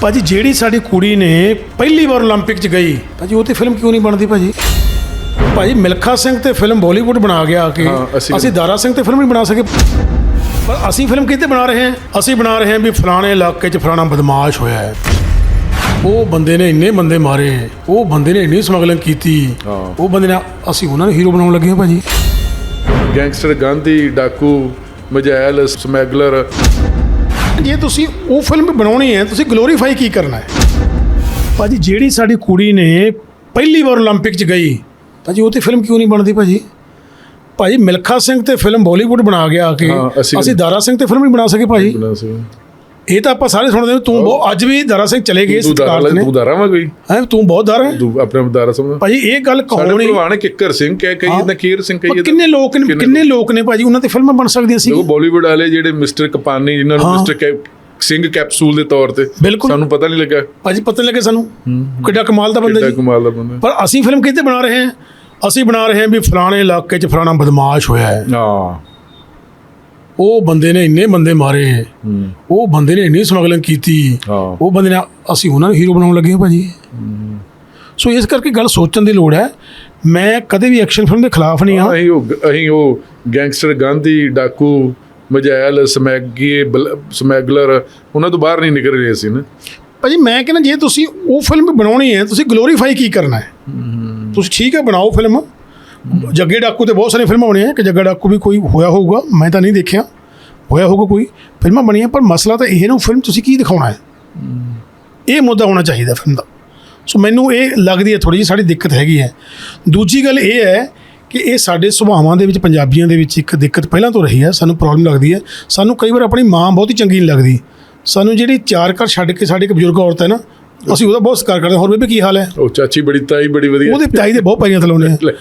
ਭਾਜੀ ਜਿਹੜੀ ਸਾਡੀ ਕੁੜੀ ਨੇ ਪਹਿਲੀ ਵਾਰ 올림픽 'ਚ ਗਈ ਭਾਜੀ ਉਹ ਤੇ ਫਿਲਮ ਕਿਉਂ ਨਹੀਂ ਬਣਦੀ ਭਾਜੀ ਭਾਜੀ ਮਿਲਖਾ ਸਿੰਘ ਤੇ ਫਿਲਮ ਬਾਲੀਵੁੱਡ ਬਣਾ ਗਿਆ ਕਿ ਹਾਂ, ਅਸੀਂ- ਅਸੀਂ ਦਾਰਾ ਸਿੰਘ ਤੇ ਫਿਲਮ ਨਹੀਂ ਬਣਾ ਸਕੇ ਪਰ ਅਸੀਂ ਫਿਲਮ ਕਿਤੇ ਬਣਾ ਰਹੇ ਹਾਂ ਅਸੀਂ ਬਣਾ ਰਹੇ ਹਾਂ ਵੀ ਫਲਾਣੇ ਇਲਾਕੇ 'ਚ ਫਲਾਣਾ ਬਦਮਾਸ਼ ਹੋਇਆ ਹੈ ਉਹ ਬੰਦੇ ਨੇ ਇੰਨੇ ਬੰਦੇ ਮਾਰੇ ਉਹ ਬੰਦੇ ਨੇ ਇੰਨੀ ਸਮਗਲਿੰਗ ਕੀਤੀ ਹਾਂ। ਉਹ ਬੰਦੇ ਨੇ ਅਸੀਂ ਉਹਨਾਂ ਨੂੰ ਹੀਰੋ ਬਣਾਉਣ ਲੱਗੇ ਹਾਂ ਭਾਜੀ ਗੈਂਗਸਟਰ ਗਾਂਧੀ ਡਾਕੂ ਮਜੈਲ ਸਮੈਗਲਰ ਜੇ ਤੁਸੀਂ ਉਹ ਫਿਲਮ ਬਣਾਉਣੀ ਹੈ ਤੁਸੀਂ ਗਲੋਰੀਫਾਈ ਕੀ ਕਰਨਾ ਹੈ ਭਾਜੀ ਜਿਹੜੀ ਸਾਡੀ ਕੁੜੀ ਨੇ ਪਹਿਲੀ ਵਾਰ 올림픽 'ਚ ਗਈ ਭਾਜੀ ਉਹ ਤੇ ਫਿਲਮ ਕਿਉਂ ਨਹੀਂ ਬਣਦੀ ਭਾਜੀ ਭਾਜੀ ਮਿਲਖਾ ਸਿੰਘ ਤੇ ਫਿਲਮ ਬਾਲੀਵੁੱਡ ਬਣਾ ਗਿਆ ਕਿ ਹਾਂ, ਅਸੀਂ- ਅਸੀਂ ਦਾਰਾ ਸਿੰਘ ਤੇ ਫਿਲਮ ਨਹੀਂ ਬਣਾ ਸਕੇ ਭਾਜੀ ਬਣਾ ਸੀ ਇਹ ਤਾਂ ਆਪਾਂ ਸਾਰੇ ਸੁਣਦੇ ਹਾਂ ਤੂੰ ਬਹੁਤ ਅੱਜ ਵੀ ਦਾਰਾ ਸਿੰਘ ਚਲੇ ਗਏ ਸਤਿਕਾਰ ਨੇ। ਤੂੰ ਦਾਰਾ ਵਾ ਕੋਈ? ਹੈ ਤੂੰ ਬਹੁਤ ਦਾਰਾ ਹੈ। ਤੂੰ ਆਪਣੇ ਦਾਰਾ ਸਮਝ ਭਾਜੀ ਇਹ ਗੱਲ ਸਾਡੇ ਕਹਾਉਣੀ ਭਲਵਾਨ ਕਿੱਕਰ ਸਿੰਘ ਕਹਿ ਕਹੀ ਜਾਂਦਾ ਕੀਰ ਸਿੰਘ ਕਹੀ ਕਿੰਨੇ ਲੋਕ ਨੇ ਕਿੰਨੇ ਲੋਕ? ਨੇ ਭਾਜੀ? ਉਹਨਾਂ ਤੇ ਫਿਲਮਾਂ ਬਣ ਸਕਦੀਆਂ ਸੀ। ਲੋਕ ਬਾਲੀਵੁੱਡ ਵਾਲੇ ਜਿਹੜੇ ਮਿਸਟਰ ਕਪਾਨੀ ਜਿਨ੍ਹਾਂ ਨੂੰ। ਮਿਸਟਰ ਸਿੰਘ ਕੈਪਸੂਲ ਦੇ ਤੌਰ ਤੇ। ਸਾਨੂੰ ਪਤਾ ਨਹੀਂ ਲੱਗਾ। ਭਾਜੀ ਪਤਾ ਨਹੀਂ ਲੱਗੇ ਸਾਨੂੰ। ਕਿੱਡਾ ਕਮਾਲ ਦਾ ਬੰਦਾ ਕਿੱਡਾ ਜੀ। ਕਮਾਲ ਦਾ ਬੰਦਾ। ਪਰ ਅਸੀਂ ਫਿਲਮ ਕਿਤੇ ਬਣਾ ਰਹੇ ਹਾਂ? ਅਸੀਂ ਬਣਾ ਰਹੇ ਹਾਂ ਵੀ ਫਲਾਣੇ ਇਲਾਕੇ 'ਚ ਫਲਾਣਾ ਬਦਮਾਸ਼ ਹੋਇਆ ਹੈ। ਹਾਂ। ਉਹ ਬੰਦੇ ਨੇ ਇੰਨੇ ਬੰਦੇ ਮਾਰੇ ਹੂੰ। ਉਹ ਬੰਦੇ ਨੇ ਇੰਨੀ ਸਮਗਲਿੰਗ ਕੀਤੀ। ਉਹ ਬੰਦੇ ਨੇ ਅਸੀਂ ਉਹਨਾਂ ਨੂੰ ਹੀਰੋ ਬਣਾਉਣ ਲੱਗੇ ਹਾਂ ਭਾਜੀ। ਸੋ ਇਸ ਕਰਕੇ ਗੱਲ ਸੋਚਣ ਦੀ ਲੋੜ ਹੈ। ਮੈਂ ਕਦੇ ਵੀ ਐਕਸ਼ਨ ਫਿਲਮ ਦੇ ਖਿਲਾਫ ਨਹੀਂ ਹਾਂ। ਅਸੀਂ ਉਹ ਅਸੀਂ ਉਹ ਗੈਂਗਸਟਰ ਗਾਂਧੀ ਡਾਕੂ ਮਜੈਲ ਸਮੈਗੀ ਸਮੈਗਲਰ ਉਹਨਾਂ ਤੋਂ ਬਾਹਰ ਨਹੀਂ ਨਿਕਲ ਰਹੇ ਸੀ ਨਾ। ਭਾਜੀ ਮੈਂ ਕਹਿੰਦਾ ਜੇ ਤੁਸੀਂ ਉਹ ਫਿਲਮ ਬਣਾਉਣੀ ਹੈ ਤੁਸੀਂ ਗਲੋਰੀਫਾਈ ਕੀ ਕਰਨਾ ਹੈ? ਤੁਸੀਂ ਠੀਕ ਹੈ ਬਣਾਓ ਫਿਲਮ ਜੱਗੇ ਡਾਕੂ ਤੇ ਬਹੁਤ ਸਾਰੀਆਂ ਫਿਲਮਾਂ ਬਣੀਆਂ ਕਿ ਜੱਗਾ ਡਾਕੂ ਵੀ ਕੋਈ ਹੋਇਆ ਹੋਊਗਾ, ਮੈਂ ਤਾਂ ਨਹੀਂ ਦੇਖਿਆ। ਹੋਇਆ ਹੋਊਗਾ ਕੋਈ, ਫਿਲਮਾਂ ਬਣੀਆਂ, ਪਰ ਮਸਲਾ ਤਾਂ ਇਹ ਨੂੰ ਫਿਲਮ ਤੁਸੀਂ ਕੀ ਦਿਖਾਉਣਾ ਹੈ? ਇਹ ਮੁੱਦਾ ਹੋਣਾ ਚਾਹੀਦਾ ਫਿਲਮ ਦਾ। ਸੋ ਮੈਨੂੰ ਇਹ ਲੱਗਦੀ ਹੈ ਥੋੜੀ ਜਿਹੀ ਸਾਡੀ ਦਿੱਕਤ ਹੈਗੀ ਹੈ। ਦੂਜੀ ਗੱਲ ਇਹ ਹੈ ਕਿ ਇਹ ਸਾਡੇ ਸੁਭਾਵਾਂ ਦੇ ਵਿੱਚ, ਪੰਜਾਬੀਆਂ ਦੇ ਵਿੱਚ ਇੱਕ ਦਿੱਕਤ ਪਹਿਲਾਂ ਤੋਂ ਰਹੀ ਹੈ, ਸਾਨੂੰ ਪ੍ਰੋਬਲਮ ਲੱਗਦੀ ਹੈ। ਸਾਨੂੰ ਕਈ ਵਾਰ ਆਪਣੀ ਮਾਂ ਬਹੁਤ ਹੀ ਚੰਗੀ ਨਹੀਂ ਲੱਗਦੀ। ਸਾਨੂੰ ਜਿਹੜੀ ਚਾਰ ਘਰ ਛੱਡ ਕੇ ਸਾਡੇ ਇੱਕ ਬਜ਼ੁਰਗ ਔਰਤ ਹੈ ਨਾ ਅਸੀਂ ਉਹਦਾ ਬਹੁਤ ਸਤਿਕਾਰ ਕਰਦੇ ਹਾਂ। ਹੋਰ ਬੇਬੇ ਕੀ ਹਾਲ ਹੈ? ਉਹ ਚਾਚੀ ਬੜੀ ਤਾਈ ਬੜੀ ਵਧੀਆ। ਉਹਦੇ ਪਿਤਾਈ ਦੇ ਬਹੁਤ ਪੈਰੀਆਂ ਥਲਾਉਂਦੇ ਆ।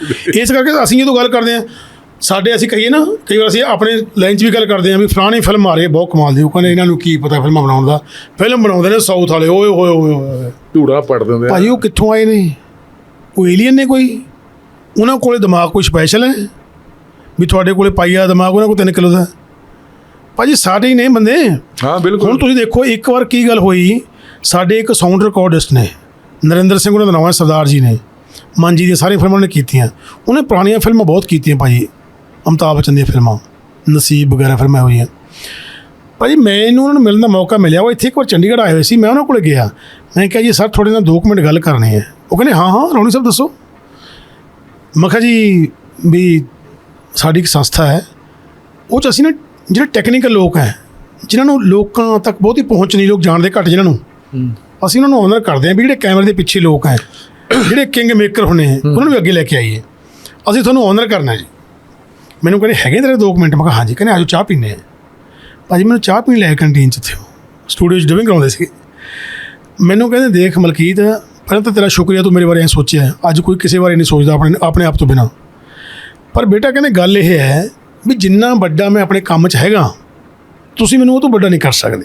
ਇਸ ਕਰਕੇ ਅਸੀਂ ਜਦੋਂ ਗੱਲ ਕਰਦੇ ਆ ਸਾਡੇ ਅਸੀਂ ਕਹੀਏ ਨਾ ਕਈ ਵਾਰ ਅਸੀਂ ਆਪਣੇ ਲਾਈਨ 'ਚ ਵੀ ਗੱਲ ਕਰਦੇ ਆ ਵੀ ਫਲਾਣੀ ਫਿਲਮ ਆ ਰਹੀ ਹੈ ਬਹੁਤ ਕਮਾਲ ਦੀ। ਉਹ ਕਹਿੰਦੇ ਇਹਨਾਂ ਨੂੰ ਕੀ ਪਤਾ ਫਿਲਮਾਂ ਬਣਾਉਣ ਦਾ। ਫਿਲਮ ਬਣਾਉਂਦੇ ਨੇ ਸਾਊਥ ਵਾਲੇ। ਓਏ ਹੋਏ ਹੋਏ ਹੋਏ ਧੂੜਾ ਪੜ ਦਿੰਦੇ ਆ। ਭਾਜੀ ਉਹ ਕਿੱਥੋਂ ਆਏ ਨੇ? ਉਹ ਏਲੀਅਨ ਨੇ ਕੋਈ? ਉਹਨਾਂ ਕੋਲੇ ਦਿਮਾਗ ਕੋਈ ਸਪੈਸ਼ਲ ਹੈ? ਵੀ ਤੁਹਾਡੇ ਕੋਲੇ ਪਾਈਆ ਦਿਮਾਗ ਉਹਨਾਂ ਕੋਲ 3 ਕਿਲੋ ਦਾ? ਭਾਜੀ ਸਾਡੇ ਹੀ ਨੇ ਬੰਦੇ। ਹਾਂ ਹੁਣ ਬਿਲਕੁਲ ਤੁਸੀਂ ਦੇਖੋ ਇੱਕ ਵਾਰ ਕੀ ਗੱਲ ਹੋਈ? ਸਾਡੇ ਇੱਕ ਸਾਊਂਡ ਰਿਕਾਰਡਿਸਟ ਨੇ, ਨਰਿੰਦਰ ਸਿੰਘ ਉਹਨਾਂ ਦਾ ਨਾਮ ਹੈ ਸਰਦਾਰ ਜੀ ਨੇ, ਮਨ ਜੀ ਦੀਆਂ ਸਾਰੀਆਂ ਫਿਲਮਾਂ ਨੇ ਕੀਤੀਆਂ। ਉਹਨੇ ਪੁਰਾਣੀਆਂ ਫਿਲਮਾਂ ਬਹੁਤ ਕੀਤੀਆਂ ਭਾਜੀ ਅਮਿਤਾਭ ਬੱਚਨ ਦੀਆਂ ਫਿਲਮਾਂ, ਨਸੀਬ ਵਗੈਰਾ ਫਿਲਮਾਂ ਹੋਈਆਂ। ਭਾਜੀ ਮੈਨੂੰ ਉਹਨਾਂ ਨੂੰ ਮਿਲਣ ਦਾ ਮੌਕਾ ਮਿਲਿਆ, ਉਹ ਇੱਥੇ ਇੱਕ ਵਾਰ ਚੰਡੀਗੜ੍ਹ ਆਏ ਹੋਏ ਸੀ, ਮੈਂ ਉਹਨਾਂ ਕੋਲ ਗਿਆ। ਮੈਂ ਕਿਹਾ ਜੀ, ਸਰ, ਤੁਹਾਡੇ ਨਾਲ 2 ਮਿੰਟ ਗੱਲ ਕਰਨੀ ਹੈ। ਉਹ ਕਹਿੰਦੇ, ਹਾਂ ਹਾਂ, ਰੌਣੀ ਸਾਹਿਬ, ਦੱਸੋ। ਮੈਂ ਕਿਹਾ ਜੀ, ਵੀ ਸਾਡੀ ਇੱਕ ਸੰਸਥਾ ਹੈ, ਉਹ ਚ ਅਸੀਂ ਨਾ ਜਿਹੜੇ ਟੈਕਨੀਕਲ ਲੋਕ ਹੈ, ਜਿਨ੍ਹਾਂ ਨੂੰ ਲੋਕਾਂ ਤੱਕ ਬਹੁਤੀ ਪਹੁੰਚ ਨਹੀਂ, ਲੋਕ ਜਾਣਦੇ ਘੱਟ ਜਿਨ੍ਹਾਂ ਨੂੰ ਅਸੀਂ ਉਹਨਾਂ ਨੂੰ ਆਨਰ ਕਰਦੇ ਹਾਂ ਵੀ ਜਿਹੜੇ ਕੈਮਰੇ ਦੇ ਪਿੱਛੇ ਲੋਕ ਹੈ ਜਿਹੜੇ ਕਿੰਗ ਮੇਕਰ ਹੋਣੇ ਹੈ, ਉਹਨਾਂ ਨੂੰ ਵੀ ਅੱਗੇ ਲੈ ਕੇ ਆਈਏ। ਅਸੀਂ ਤੁਹਾਨੂੰ ਆਨਰ ਕਰਨਾ ਜੀ। ਮੈਨੂੰ ਕਹਿੰਦੇ ਹੈਗੇ ਤੇਰੇ 2 ਮਿੰਟ? ਮੈਂ ਕਿਹਾ ਹਾਂਜੀ। ਕਹਿੰਦੇ ਆਜੋ ਚਾਹ ਪੀਣੇ ਆ ਭਾਜੀ ਮੈਨੂੰ ਚਾਹ ਪੀਣ ਲੈ ਕੰਟੀਨ ਚ ਥੇ ਸਟੂਡੀਓ 'ਚ ਡਬਿੰਗ ਕਰਾਉਂਦੇ ਸੀ ਮੈਨੂੰ ਕਹਿੰਦੇ ਦੇਖ ਮਲਕੀਤ ਪਹਿਲਾਂ ਤਾਂ ਤੇਰਾ ਸ਼ੁਕਰੀਆ ਤੂੰ ਮੇਰੇ ਬਾਰੇ ਐ ਸੋਚਿਆ। ਅੱਜ ਕੋਈ ਕਿਸੇ ਬਾਰੇ ਨਹੀਂ ਸੋਚਦਾ ਆਪਣੇ ਆਪਣੇ ਆਪ ਤੋਂ ਬਿਨਾ। ਪਰ ਬੇਟਾ ਕਹਿੰਦੇ ਗੱਲ ਇਹ ਹੈ ਵੀ ਜਿੰਨਾ ਵੱਡਾ ਮੈਂ ਆਪਣੇ ਕੰਮ 'ਚ ਹੈਗਾ ਤੁਸੀਂ ਮੈਨੂੰ ਉਹ ਤੋਂ ਵੱਡਾ ਨਹੀਂ ਕਰ ਸਕਦੇ।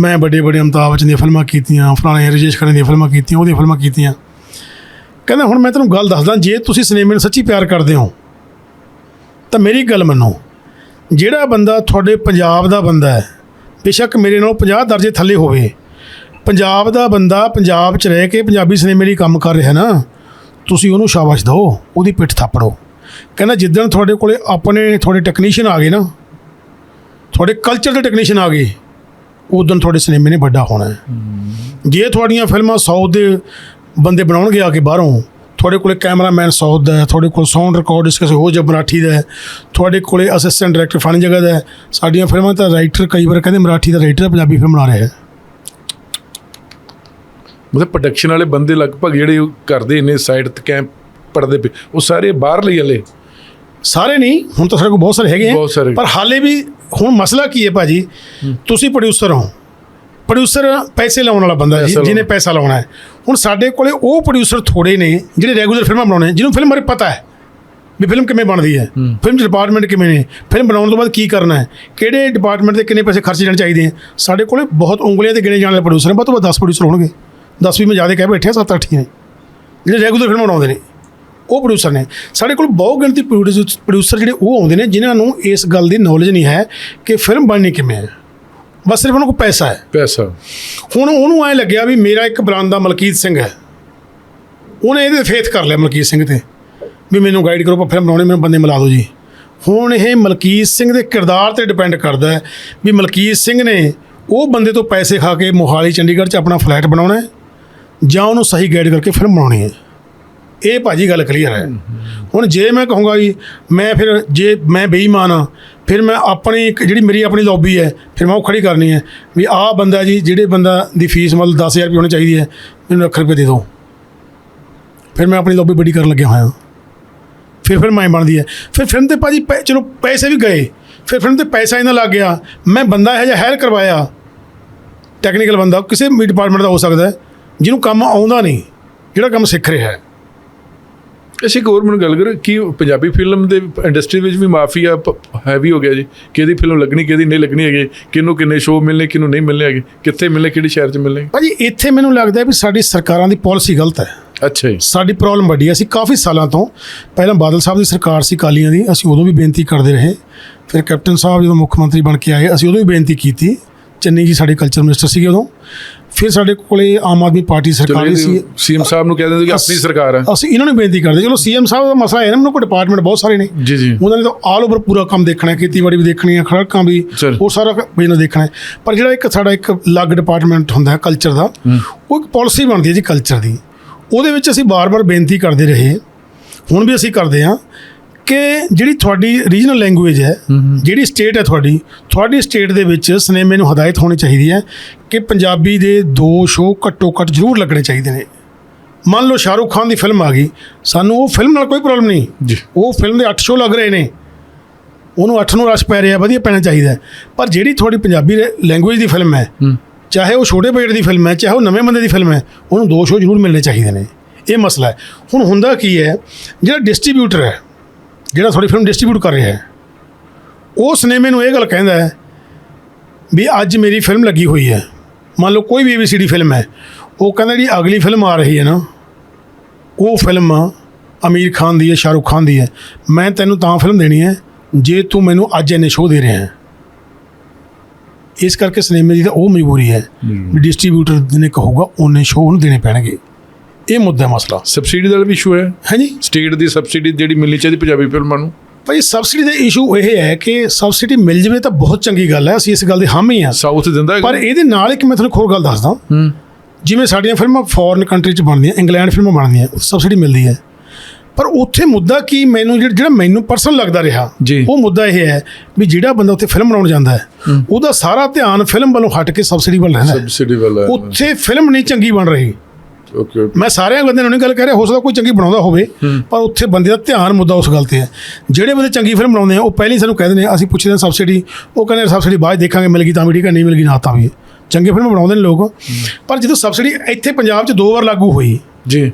ਮੈਂ ਵੱਡੇ ਵੱਡੇ ਅਮਿਤਾਭ ਬੱਚਨ ਦੀਆਂ ਫਿਲਮਾਂ ਕੀਤੀਆਂ, ਫਲਾਣੇ ਰਜੇਸ਼ ਖੰਨਾ ਦੀਆਂ ਫਿਲਮਾਂ ਕੀਤੀਆਂ, ਉਹਦੀਆਂ ਫਿਲਮਾਂ ਕੀਤੀਆਂ। ਕਹਿੰਦਾ, ਹੁਣ ਮੈਂ ਤੈਨੂੰ ਗੱਲ ਦੱਸਦਾ, ਜੇ ਤੁਸੀਂ ਸਿਨੇਮੇ ਨੂੰ ਸੱਚੀ ਪਿਆਰ ਕਰਦੇ ਹੋ, ਤਾਂ ਮੇਰੀ ਗੱਲ ਮੰਨੋ, ਜਿਹੜਾ ਬੰਦਾ ਤੁਹਾਡੇ ਪੰਜਾਬ ਦਾ ਬੰਦਾ ਹੈ, ਬੇਸ਼ੱਕ ਮੇਰੇ ਨਾਲੋਂ 50 ਦਰਜੇ ਥੱਲੇ ਹੋਵੇ, ਪੰਜਾਬ ਦਾ ਬੰਦਾ ਪੰਜਾਬ 'ਚ ਰਹਿ ਕੇ ਪੰਜਾਬੀ ਸਿਨੇਮੇ ਲਈ ਕੰਮ ਕਰ ਰਿਹਾ ਨਾ, ਤੁਸੀਂ ਉਹਨੂੰ ਸ਼ਾਬਾਸ਼ ਦਿਓ, ਉਹਦੀ ਪਿੱਠ ਥਾਪੜੋ। ਕਹਿੰਦਾ, ਜਿੱਦਣ ਤੁਹਾਡੇ ਕੋਲੇ ਆਪਣੇ, ਤੁਹਾਡੇ ਟੈਕਨੀਸ਼ੀਅਨ ਆ ਗਏ ਨਾ, ਤੁਹਾਡੇ ਕਲਚਰ ਦੇ ਟੈਕਨੀਸ਼ੀਅਨ ਆ ਗਏ ਉਦੋਂ ਤੁਹਾਡੇ ਸਿਨੇਮੇ ਨੇ ਵੱਡਾ ਹੋਣਾ ਹੈ। ਜੇ ਤੁਹਾਡੀਆਂ ਫਿਲਮਾਂ 100 ਦੇ ਬੰਦੇ ਬਣਾਉਣਗੇ ਆ ਕੇ ਬਾਹਰੋਂ, ਤੁਹਾਡੇ ਕੋਲੇ ਕੈਮਰਾਮੈਨ 100 ਦਾ ਹੈ, ਤੁਹਾਡੇ ਕੋਲ ਸਾਊਂਡ ਰਿਕਾਰਡਿਸਟ ਕਿਸੇ ਹੋਰ ਜਿਹਾ ਮਰਾਠੀ ਦਾ ਹੈ, ਤੁਹਾਡੇ ਕੋਲੇ ਅਸਿਸਟੈਂਟ ਡਾਇਰੈਕਟਰ ਫਲਾਣੀ ਜਗ੍ਹਾ ਦਾ ਹੈ, ਸਾਡੀਆਂ ਫਿਲਮਾਂ ਤਾਂ ਰਾਈਟਰ ਕਈ ਵਾਰ ਕਹਿੰਦੇ ਮਰਾਠੀ ਦਾ ਰਾਈਟਰ ਪੰਜਾਬੀ ਫਿਲਮ ਬਣਾ ਰਿਹਾ ਹੈ। ਮਤਲਬ ਪ੍ਰੋਡਕਸ਼ਨ ਵਾਲੇ ਬੰਦੇ ਲਗਭਗ ਜਿਹੜੇ ਕਰਦੇ ਨੇ ਸਾਈਡ ਤੇ ਕੈਂਪ ਪੜਦੇ ਪਏ ਉਹ ਸਾਰੇ ਬਾਹਰ ਲਈ ਵਾਲੇ। ਸਾਰੇ ਨਹੀਂ ਹੁਣ ਤਾਂ ਸਾਡੇ ਕੋਲ ਬਹੁਤ ਸਾਰੇ ਹੈਗੇ ਬਹੁਤ ਸਾਰੇ। ਹੈ ਪਰ ਹਾਲੇ ਵੀ ਹੁਣ ਮਸਲਾ ਕੀ ਹੈ ਭਾਜੀ? ਤੁਸੀਂ ਪ੍ਰੋਡਿਊਸਰ ਹੋ। ਪ੍ਰੋਡਿਊਸਰ ਪੈਸੇ ਲਾਉਣ ਵਾਲਾ ਬੰਦਾ ਜੀ ਪੈਸਾ ਜਿਹਨੇ ਪੈਸਾ ਲਾਉਣਾ ਹੈ। ਹੁਣ ਸਾਡੇ ਕੋਲੇ ਉਹ ਪ੍ਰੋਡਿਊਸਰ ਥੋੜੇ ਨੇ ਜਿਹੜੇ ਰੈਗੂਲਰ ਫਿਲਮਾਂ ਬਣਾਉਣੇ ਜਿਹਨੂੰ ਫਿਲਮ ਬਾਰੇ ਪਤਾ ਹੈ ਵੀ ਫਿਲਮ ਕਿਵੇਂ ਬਣਦੀ ਹੈ। ਫਿਲਮ ਡਿਪਾਰਟਮੈਂਟ ਕਿਵੇਂ ਨੇ ਫਿਲਮ ਬਣਾਉਣ ਤੋਂ ਬਾਅਦ ਕੀ ਕਰਨਾ ਹੈ ਕਿਹੜੇ ਡਿਪਾਰਟਮੈਂਟ ਦੇ ਕਿੰਨੇ ਪੈਸੇ ਖਰਚੇ ਜਾਣੇ ਚਾਹੀਦੇ ਹੈ। ਸਾਡੇ ਕੋਲੇ ਬਹੁਤ ਉਂਗਲੀਆਂ ਤੇ ਗਿਣੇ ਜਾਣ ਵਾਲੇ ਪ੍ਰੋਡਿਊਸਰ ਨੇ ਵੱਧ ਤੋਂ ਵੱਧ 10 ਪ੍ਰੋਡਿਊਸਰ ਹੋਣਗੇ। 10 ਵੀ ਮੈਂ ਜ਼ਿਆਦਾ ਕਹਿ ਬੈਠਿਆ 7 8 ਹੀ ਨੇ। ਜਿਹੜੇ ਰੈਗੂਲਰ ਫਿਲਮ ਬਣਾਉਂਦੇ ਨੇ। ਉਹ ਪ੍ਰੋਡਿਊਸਰ ਨੇ। ਸਾਡੇ ਕੋਲ ਬਹੁਤ ਗਿਣਤੀ ਪ੍ਰੋਡਿਊਸਰ ਜਿਹੜੇ ਉਹ ਆਉਂਦੇ ਨੇ ਜਿਨ੍ਹਾਂ ਨੂੰ ਇਸ ਗੱਲ ਦੀ ਨੌਲੇਜ ਨਹੀਂ ਹੈ ਕਿ ਫਿਲਮ ਬਣਨੀ ਕਿਵੇਂ ਹੈ। ਬਸ ਸਿਰਫ ਉਹਨਾਂ ਕੋਲ ਪੈਸਾ ਹੈ। ਪੈਸਾ। ਹੁਣ ਉਹਨੂੰ ਐ ਲੱਗਿਆ ਵੀ ਮੇਰਾ ਇੱਕ ਬ੍ਰਾਂਡ ਦਾ ਮਲਕੀਤ ਸਿੰਘ ਹੈ। ਉਹਨੇ ਇਹਦੇ ਫੇਥ ਕਰ ਲਿਆ ਮਲਕੀਤ ਸਿੰਘ ਤੇ ਵੀ ਮੈਨੂੰ ਗਾਈਡ ਕਰੋ ਆਪਾਂ ਫਿਲਮ ਬਣਾਉਣੀ ਮੈਨੂੰ ਬੰਦੇ ਮਿਲਾ ਦਿਓ ਜੀ। ਹੁਣ ਇਹ ਮਲਕੀਤ ਸਿੰਘ ਦੇ ਕਿਰਦਾਰ ਤੇ ਡਿਪੈਂਡ ਕਰਦਾ ਹੈ ਵੀ ਮਲਕੀਤ ਸਿੰਘ ਨੇ ਉਹ ਬੰਦੇ ਤੋਂ ਪੈਸੇ ਖਾ ਕੇ ਮੋਹਾਲੀ ਚੰਡੀਗੜ੍ਹ 'ਚ ਆਪਣਾ ਫਲੈਟ ਬਣਾਉਣਾ ਹੈ ਜਾਂ ਉਹਨੂੰ ਸਹੀ ਗਾਈਡ ਕਰਕੇ ਫਿਲਮ ਬਣਾਉਣੀ ਹੈ। ਇਹ ਭਾਜੀ ਗੱਲ ਕਲੀਅਰ ਹੈ। ਹੁਣ ਜੇ ਮੈਂ ਕਹੂੰਗਾ ਜੀ, ਮੈਂ ਫਿਰ ਜੇ ਮੈਂ ਬੇਈਮਾਨ ਆ ਫਿਰ ਮੈਂ ਆਪਣੀ ਇੱਕ ਜਿਹੜੀ ਮੇਰੀ ਆਪਣੀ ਲੌਬੀ ਹੈ, ਫਿਰ ਮੈਂ ਉਹ ਖੜੀ ਕਰਨੀ ਹੈ ਵੀ ਆਹ ਬੰਦਾ ਜੀ, ਜਿਹੜੇ ਬੰਦਾ ਦੀ ਫੀਸ ਮਤਲਬ 10000 ਰੁਪਏ ਹੋਣੀ ਚਾਹੀਦੀ ਹੈ, ਮੈਨੂੰ ਲੱਖ ਰੁਪਏ ਦੇ ਦਿਓ। ਫਿਰ ਮੈਂ ਆਪਣੀ ਲੌਬੀ ਵੱਡੀ ਕਰਨ ਲੱਗਿਆ ਹੋਇਆ ਫਿਰ ਫਿਰ ਮੈਂ ਬਣਦੀ ਹੈ। ਫਿਰ ਫਿਲਮ ਤੇ ਭਾਜੀ ਪੈ- ਚਲੋ ਪੈਸੇ ਵੀ ਗਏ। ਫਿਰ ਫਿਲਮ ਤੇ ਪੈਸਾ ਇਹਨਾਂ ਲੱਗ ਗਿਆ। ਮੈਂ ਬੰਦਾ ਇਹੋ ਜਿਹਾ ਹਾਇਰ ਕਰਵਾਇਆ। ਟੈਕਨੀਕਲ ਬੰਦਾ, ਕਿਸੇ ਵੀ ਡਿਪਾਰਟਮੈਂਟ ਦਾ ਹੋ ਸਕਦਾ ਜਿਹਨੂੰ ਕੰਮ ਆਉਂਦਾ ਨਹੀਂ, ਜਿਹੜਾ ਕੰਮ ਸਿੱਖ ਰਿਹਾ ਹੈ। ਅਸੀਂ ਇੱਕ ਹੋਰ ਮੈਨੂੰ ਗੱਲ ਕਰ ਕੀ ਪੰਜਾਬੀ ਫਿਲਮ ਦੇ ਇੰਡਸਟਰੀ ਵਿੱਚ ਵੀ ਮਾਫੀਆ ਹੈਵੀ ਹੋ ਗਿਆ ਜੀ? ਕਿਹਦੀ ਫਿਲਮ ਲੱਗਣੀ ਕਿਹਦੀ ਨਹੀਂ ਲੱਗਣੀ ਹੈਗੀ? ਕਿਹਨੂੰ ਕਿੰਨੇ ਸ਼ੋਅ ਮਿਲਨੇ ਕਿਹਨੂੰ ਨਹੀਂ ਮਿਲਨੇ ਹੈਗੇ? ਕਿੱਥੇ ਮਿਲਨੇ ਕਿਹੜੇ ਸ਼ਹਿਰ 'ਚ ਮਿਲਨੇ ਭਾਜੀ ਇੱਥੇ ਮੈਨੂੰ ਲੱਗਦਾ ਵੀ ਸਾਡੀ ਸਰਕਾਰਾਂ ਦੀ ਪਾਲਿਸੀ ਗਲਤ ਹੈ। ਅੱਛਾ ਜੀ। ਸਾਡੀ ਪ੍ਰੋਬਲਮ ਵੱਡੀ ਹੈ। ਅਸੀਂ ਕਾਫੀ ਸਾਲਾਂ ਤੋਂ ਪਹਿਲਾਂ ਬਾਦਲ ਸਾਹਿਬ ਦੀ ਸਰਕਾਰ ਸੀ ਕਾਲੀਆਂ ਦੀ ਅਸੀਂ ਉਦੋਂ ਵੀ ਬੇਨਤੀ ਕਰਦੇ ਰਹੇ। ਫਿਰ ਕੈਪਟਨ ਸਾਹਿਬ ਜਦੋਂ ਮੁੱਖ ਮੰਤਰੀ ਬਣ ਕੇ ਆਏ ਅਸੀਂ ਉਦੋਂ ਵੀ ਬੇਨਤੀ ਕੀਤੀ। ਚੰਨੀ ਜੀ ਸਾਡੇ ਕਲਚਰ ਮਿਨਿਸਟਰ ਸੀਗੇ ਉਦੋਂ। ਫਿਰ ਸਾਡੇ ਕੋਲੇ ਆਮ ਆਦਮੀ ਪਾਰਟੀ ਸਰਕਾਰ ਸੀ। ਸੀਐਮ ਸਾਹਿਬ ਨੂੰ ਕਹਿ ਦਿੰਦੇ ਕਿ ਆਪਣੀ ਸਰਕਾਰ ਹੈ। ਅਸੀਂ ਇਹਨਾਂ ਨੂੰ ਬੇਨਤੀ ਕਰਦੇ ਚਲੋ ਸੀਐਮ ਸਾਹਿਬ ਦਾ ਮਸਲਾ ਹੈ ਨਾ ਮੈਨੂੰ ਕੋਈ ਡਿਪਾਰਟਮੈਂਟ ਬਹੁਤ ਸਾਰੇ ਨੇ। ਜੀ ਜੀ। ਉਹਨਾਂ ਨੇ ਤਾਂ ਆਲ ਓਵਰ ਪੂਰਾ ਕੰਮ ਦੇਖਣਾ ਹੈ ਖੇਤੀਬਾੜੀ ਵੀ ਦੇਖਣੀ ਹੈ ਖੜਕਾਂ ਵੀ। ਉਹ ਸਾਰਾ ਬਿਜ਼ਨਸ ਦੇਖਣਾ ਹੈ। ਪਰ ਜਿਹੜਾ ਇੱਕ ਸਾਡਾ ਇੱਕ ਅਲੱਗ ਡਿਪਾਰਟਮੈਂਟ ਹੁੰਦਾ ਹੈ ਕਲਚਰ ਦਾ ਉਹ ਇੱਕ ਪਾਲਿਸੀ ਬਣਦੀ ਹੈ ਜੀ ਕਲਚਰ ਦੀ। ਉਹਦੇ ਵਿੱਚ ਅਸੀਂ ਬਾਰ-ਬਾਰ ਬੇਨਤੀ ਕਰਦੇ ਰਹੇ। ਹੁਣ ਵੀ ਅਸੀਂ ਕਰਦੇ ਹਾਂ ਕਿ ਜਿਹੜੀ ਤੁਹਾਡੀ ਰੀਜਨਲ ਲੈਂਗੁਏਜ ਹੈ ਜਿਹੜੀ ਸਟੇਟ ਹੈ ਤੁਹਾਡੀ ਤੁਹਾਡੀ ਸਟੇਟ ਦੇ ਵਿੱਚ ਸਿਨੇਮੇ ਨੂੰ ਹਦਾਇਤ ਹੋਣੀ ਚਾਹੀਦੀ ਹੈ ਕਿ ਪੰਜਾਬੀ ਦੇ ਦੋ ਸ਼ੋਅ ਘੱਟੋ ਘੱਟ ਜ਼ਰੂਰ ਲੱਗਣੇ ਚਾਹੀਦੇ ਨੇ। ਮੰਨ ਲਓ ਸ਼ਾਹਰੁਖ ਖਾਨ ਦੀ ਫਿਲਮ ਆ ਗਈ ਸਾਨੂੰ ਉਹ ਫਿਲਮ ਨਾਲ ਕੋਈ ਪ੍ਰੋਬਲਮ ਨਹੀਂ। ਉਹ ਫਿਲਮ ਦੇ 8 ਸ਼ੋਅ ਲੱਗ ਰਹੇ ਨੇ। ਉਹਨੂੰ 8 ਨੂੰ ਰਸ਼ ਪੈ ਰਿਹਾ ਵਧੀਆ ਪੈਣਾ ਚਾਹੀਦਾ। ਪਰ ਜਿਹੜੀ ਤੁਹਾਡੀ ਪੰਜਾਬੀ ਲੈਂਗੁਏਜ ਦੀ ਫਿਲਮ ਹੈ ਹੂੰ। ਚਾਹੇ ਉਹ ਛੋਟੇ ਬਜਟ ਦੀ ਫਿਲਮ ਹੈ ਚਾਹੇ ਉਹ ਨਵੇਂ ਬੰਦੇ ਦੀ ਫਿਲਮ ਹੈ ਉਹਨੂੰ ਦੋ ਸ਼ੋਅ ਜ਼ਰੂਰ ਮਿਲਣੇ ਚਾਹੀਦੇ ਨੇ। ਇਹ ਮਸਲਾ ਹੈ। ਹੁਣ ਹੁੰਦਾ ਕੀ ਹੈ ਜਿਹੜਾ ਡਿਸਟ੍ਰੀਬਿਊਟਰ ਹੈ ਜਿਹੜਾ ਤੁਹਾਡੀ ਫਿਲਮ ਡਿਸਟ੍ਰੀਬਿਊਟ ਕਰ ਰਿਹਾ ਹੈ ਉਹ ਸਿਨੇਮੇ ਨੂੰ ਇਹ ਗੱਲ ਕਹਿੰਦਾ ਹੈ ਵੀ ਅੱਜ ਮੇਰੀ ਫਿਲਮ ਲੱਗੀ ਹੋਈ ਹੈ। ਮੰਨ ਲਓ ਕੋਈ ਵੀ ਏਬੀਸੀਡੀ ਫਿਲਮ ਹੈ ਉਹ ਕਹਿੰਦਾ ਜਿਹੜੀ ਅਗਲੀ ਫਿਲਮ ਆ ਰਹੀ ਹੈ ਨਾ ਉਹ ਫਿਲਮ ਅਮੀਰ ਖਾਨ ਦੀ ਹੈ ਸ਼ਾਹਰੁਖ ਖਾਨ ਦੀ ਹੈ। ਮੈਂ ਤੈਨੂੰ ਤਾਂ ਫਿਲਮ ਦੇਣੀ ਹੈ ਜੇ ਤੂੰ ਮੈਨੂੰ ਅੱਜ ਇੰਨੇ ਸ਼ੋਅ ਦੇ ਰਿਹਾ ਹੈ। ਇਸ ਕਰਕੇ ਸਿਨੇਮੇ ਦੀ ਤਾਂ ਉਹ ਮਜਬੂਰੀ ਹੈ ਵੀ ਡਿਸਟ੍ਰੀਬਿਊਟਰ ਜਿਹਨੇ ਕਹੂਗਾ ਉਹਨੇ ਸ਼ੋਅ ਉਹਨੂੰ ਦੇਣੇ ਪੈਣਗੇ। ਇਹ ਮੁੱਦਾ ਹੈ ਮਸਲਾ। ਸਬਸਿਡੀ ਦਾ ਵੀ ਇਸ਼ੂ ਹੈ। ਹਾਂਜੀ। ਸਟੇਟ ਦੀ ਸਬਸਿਡੀ ਜਿਹੜੀ ਮਿਲਣੀ ਚਾਹੀਦੀ ਪੰਜਾਬੀ ਫਿਲਮਾਂ ਨੂੰ। ਭਾਈ ਸਬਸਿਡੀ ਦਾ ਇਸ਼ੂ ਇਹ ਹੈ ਕਿ ਸਬਸਿਡੀ ਮਿਲ ਜਵੇ ਤਾਂ ਬਹੁਤ ਚੰਗੀ ਗੱਲ ਹੈ। ਅਸੀਂ ਇਸ ਗੱਲ ਦੇ ਹਾਮੀ ਹਾਂ ਸਾਊਥ ਦਿੰਦਾ? ਪਰ ਇਹਦੇ ਨਾਲ ਇੱਕ ਮੈਂ ਤੁਹਾਨੂੰ ਹੋਰ ਗੱਲ ਦੱਸਦਾ। ਹੂੰ। ਜਿਵੇਂ ਸਾਡੀਆਂ ਫਿਲਮਾਂ ਫੋਰਨ ਕੰਟਰੀ 'ਚ ਬਣਦੀਆਂ ਇੰਗਲੈਂਡ ਫਿਲਮਾਂ ਬਣਦੀਆਂ ਸਬਸਿਡੀ ਮਿਲਦੀ ਹੈ। ਪਰ ਉੱਥੇ ਮੁੱਦਾ ਕੀ ਮੈਨੂੰ ਜਿਹੜਾ ਮੈਨੂੰ ਪਰਸਨਲ ਲੱਗਦਾ ਰਿਹਾ ਜੀ। ਉਹ ਮੁੱਦਾ ਇਹ ਹੈ ਵੀ ਜਿਹੜਾ ਬੰਦਾ ਉੱਥੇ ਫਿਲਮ ਬਣਾਉਣ ਜਾਂਦਾ ਹੈ ਉਹਦਾ ਸਾਰਾ ਧਿਆਨ ਫਿਲਮ ਵੱਲੋਂ ਹਟ ਕੇ ਸਬਸਿਡੀ ਵੱਲ ਰਹਿੰਦਾ ਹੈ। ਸਬਸਿਡੀ ਵਾਲਾ ਉੱਥੇ ਫਿਲਮ ਨਹੀਂ ਚੰਗੀ ਬਣ ਰਹੀ। ਓਕੇ ਓਕੇ ਮੈਂ ਸਾਰਿਆਂ ਬੰਦਿਆਂ ਨੂੰ ਨਹੀਂ ਗੱਲ ਕਹਿ ਰਿਹਾ ਹੋ ਸਕਦਾ ਕੋਈ ਚੰਗੀ ਬਣਾਉਂਦਾ ਹੋਵੇ ਪਰ ਉੱਥੇ ਬੰਦੇ ਦਾ ਧਿਆਨ ਮੁੱਦਾ ਉਸ ਗੱਲ ਤੇ ਹੈ। ਜਿਹੜੇ ਬੰਦੇ ਚੰਗੀ ਫਿਲਮ ਬਣਾਉਂਦੇ ਆ ਉਹ ਪਹਿਲਾਂ ਹੀ ਸਾਨੂੰ ਕਹਿੰਦੇ ਨੇ ਅਸੀਂ ਪੁੱਛਦੇ ਹਾਂ ਸਬਸਿਡੀ ਉਹ ਕਹਿੰਦੇ ਸਬਸਿਡੀ ਬਾਅਦ ਦੇਖਾਂਗੇ ਮਿਲ ਗਈ ਤਾਂ ਵੀ ਠੀਕ ਹੈ ਨਹੀਂ ਮਿਲ ਗਈ ਨਾ ਤਾਂ ਵੀ। ਚੰਗੇ ਫਿਲਮ ਬਣਾਉਂਦੇ ਨੇ ਲੋਕ। ਪਰ ਜਦੋਂ ਸਬਸਿਡੀ ਇੱਥੇ ਪੰਜਾਬ 'ਚ ਦੋ ਵਾਰ ਲਾਗੂ ਹੋਈ ਜੀ।